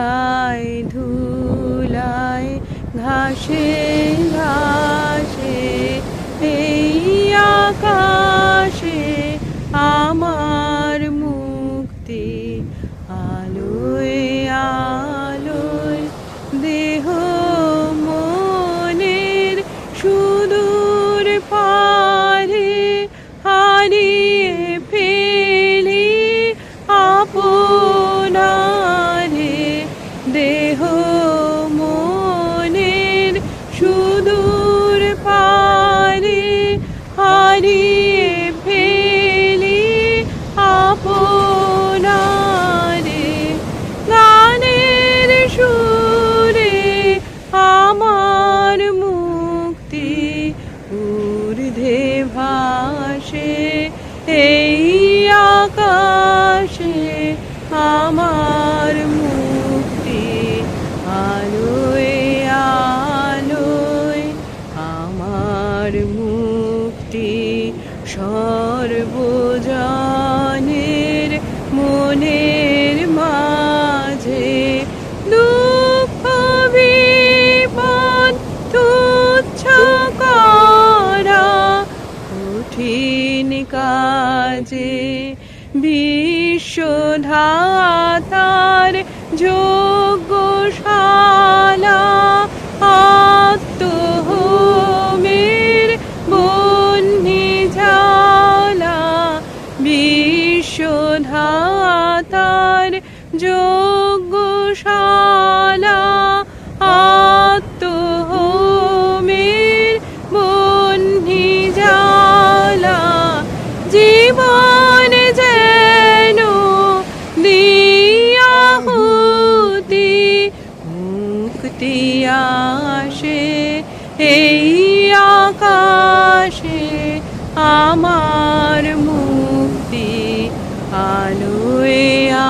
ধুলায় ধুলাই ঘাসে ঘাসে এই আকাশে আমার মুক্তি আলোয় এই আকাশে আমার মুক্তি আলোয় আলোয় আমার মুক্তি সর্বজনের মনের কঠিন কাজে বিশ্বধাতার যোগ্যশালা আত্মহোমের বন্যি ঝালা বিশ্বধাতার যোগ্যশালা মুক্তি আসে এই আকাশে আমার মুক্তি আলোয় আলো